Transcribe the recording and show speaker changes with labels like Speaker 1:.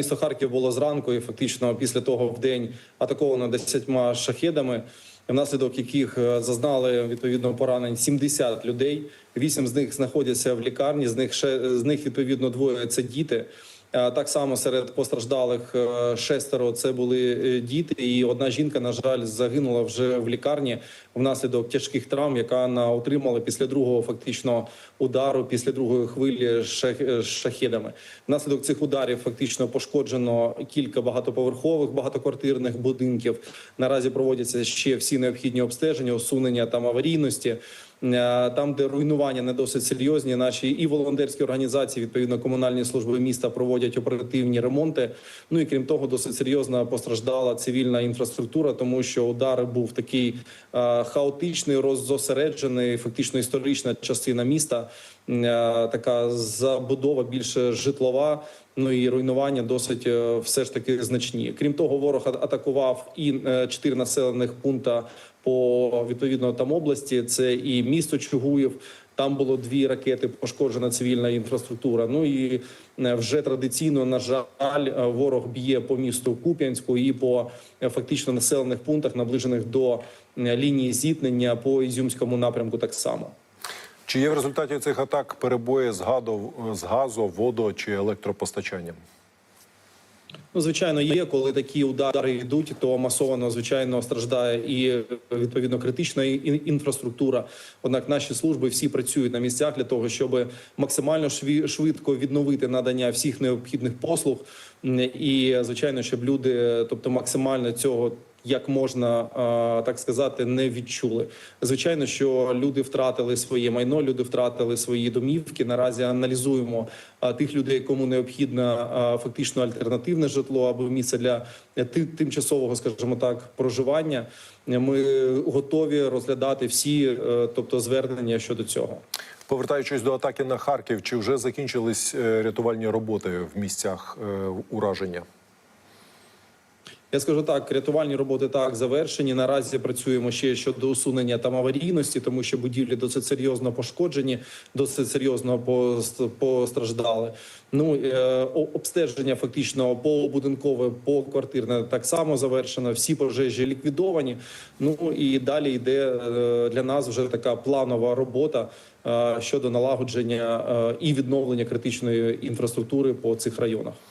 Speaker 1: місто Харків було зранку, і фактично після того в день атаковано десятьма шахедами, внаслідок яких е, зазнали відповідно поранень 70 людей. Вісім з них знаходяться в лікарні. З них ще з них відповідно двоє це діти. Е, Так само серед постраждалих е, шестеро це були е, діти, і одна жінка, на жаль, загинула вже в лікарні внаслідок тяжких травм, яка вона отримала після другого фактично удару, після другої хвилі е, шахедами. Внаслідок цих ударів фактично пошкоджено кілька багатоповерхових багатоквартирних будинків. Наразі проводяться ще всі необхідні обстеження, усунення там аварійності. Е, Там, де руйнування не досить серйозні, наші і волонтерські організації, відповідно комунальні служби міста проводять оперативні ремонти. Ну і крім того, досить серйозно постраждала цивільна інфраструктура, тому що удар був такий е, хаотичний, роззосереджений, фактично історична частина міста. Е, Така забудова більше житлова. Ну і руйнування досить е, все ж таки значні. Крім того, ворог атакував і е, чотири населених пункта по відповідно там області. Це і місто Чугуїв. Там було дві ракети, пошкоджена цивільна інфраструктура. Ну і вже традиційно, на жаль, ворог б'є по місту Куп'янську і по фактично населених пунктах, наближених до лінії зіткнення по Ізюмському напрямку. Так само.
Speaker 2: Чи є в результаті цих атак перебої з газу, з газу, водо чи електропостачанням?
Speaker 1: Ну, звичайно, є коли такі удари йдуть, то масово звичайно страждає і відповідно критична ін- інфраструктура. Однак наші служби всі працюють на місцях для того, щоб максимально швидко відновити надання всіх необхідних послуг. І звичайно, щоб люди, тобто максимально цього. Як можна так сказати, не відчули. Звичайно, що люди втратили своє майно, люди втратили свої домівки. Наразі аналізуємо тих людей, кому необхідно фактично альтернативне житло або місце для е, тимчасового, скажімо так, проживання. Ми готові розглядати всі, е, тобто звернення щодо цього.
Speaker 2: Повертаючись до атаки на Харків, чи вже закінчились е, рятувальні роботи в місцях ураження?
Speaker 1: Я скажу так, рятувальні роботи так завершені. Наразі працюємо ще щодо усунення там аварійності, тому що будівлі досить серйозно пошкоджені, досить серйозно постраждали. Ну е, обстеження фактично побудинкове, поквартирне так само завершено. Всі пожежі ліквідовані. Ну і далі йде е, для нас вже така планова робота е, щодо налагодження і відновлення критичної інфраструктури по цих районах.